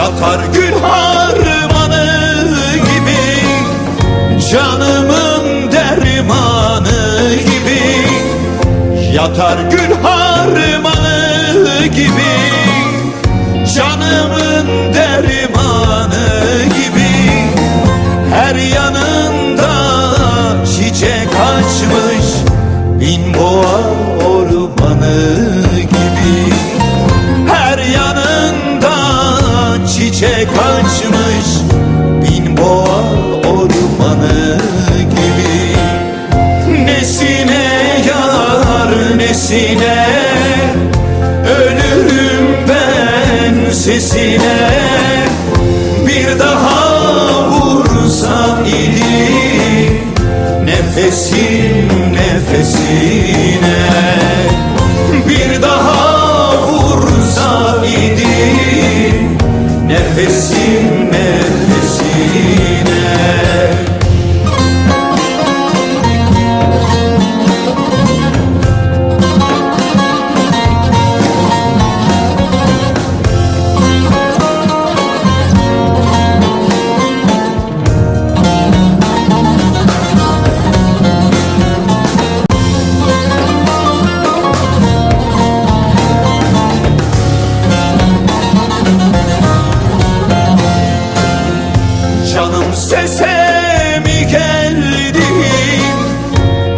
Yatar gül harmanı gibi Canımın dermanı gibi. Yatar gül harmanı gibi Canımın dermanı gibi. Her yanında çiçek açmış Bin boğa ormanı açmış Bin boğa ormanı gibi. Nesine yar nesine Ölürüm ben sesine. Bir daha vursa idi Nefesim nefesine sese mi geldin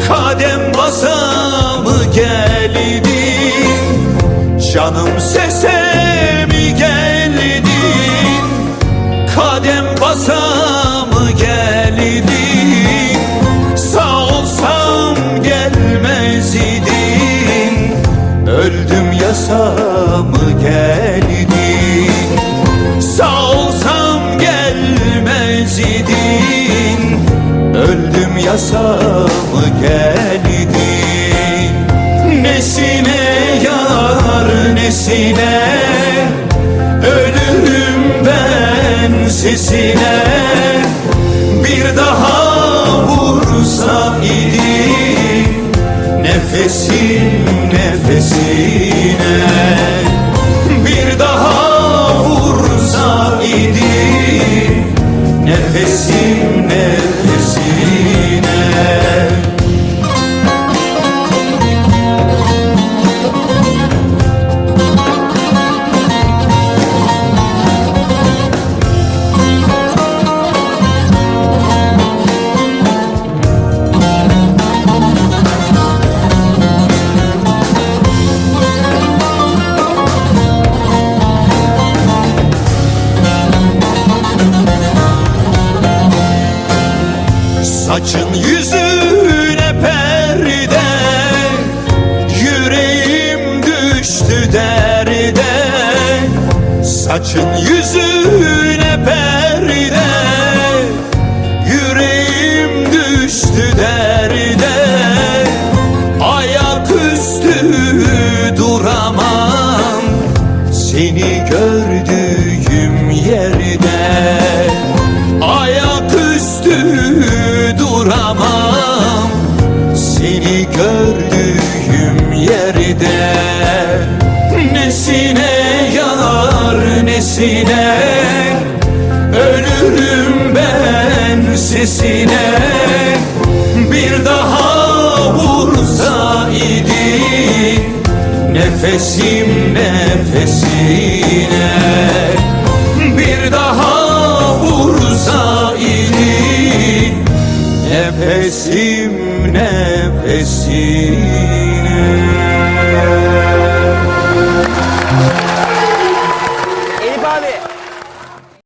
Kadem basa mı geldin Canım sese mi geldin Kadem basa mı geldin Sağ olsam gelmez idin Öldüm yasa mı geldin Öldüm yasa mı geldin Nesine yar nesine? Ölürüm ben sesine. Bir daha vursa idi. Nefesim nefesine. Bir daha vursa idi. Nefesim Saçın yüzüne perde Yüreğim düştü derde. Saçın yüzüne perde Yüreğim düştü derde. Ayaküstü duramam Seni gördüğüm yerde duramam Seni gördüğüm yerde Nesine yanar nesine? Ölürüm ben sesine. Bir daha vursa idi Nefesim nefesine nefesim nefesine.